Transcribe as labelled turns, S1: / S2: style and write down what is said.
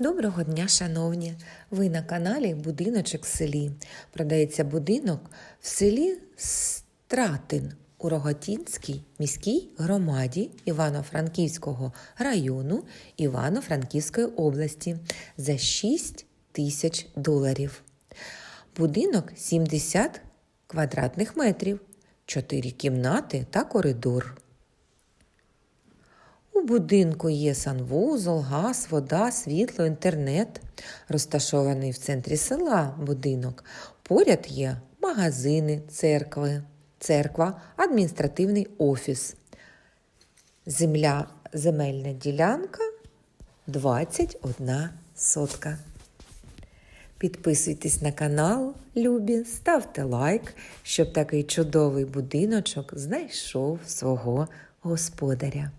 S1: Доброго дня, шановні! Ви на каналі Будиночок в селі. Продається будинок в селі Стратин у Роготінській міській громаді Івано-Франківського району Івано-Франківської області за 6 тисяч доларів. Будинок 70 квадратних метрів, 4 кімнати та коридор. У будинку є санвузол, газ, вода, світло, інтернет. Розташований в центрі села будинок. Поряд є магазини, церкви, церква, адміністративний офіс. Земля, земельна ділянка 21 сотка. Підписуйтесь на канал, любі, ставте лайк, щоб такий чудовий будиночок знайшов свого господаря.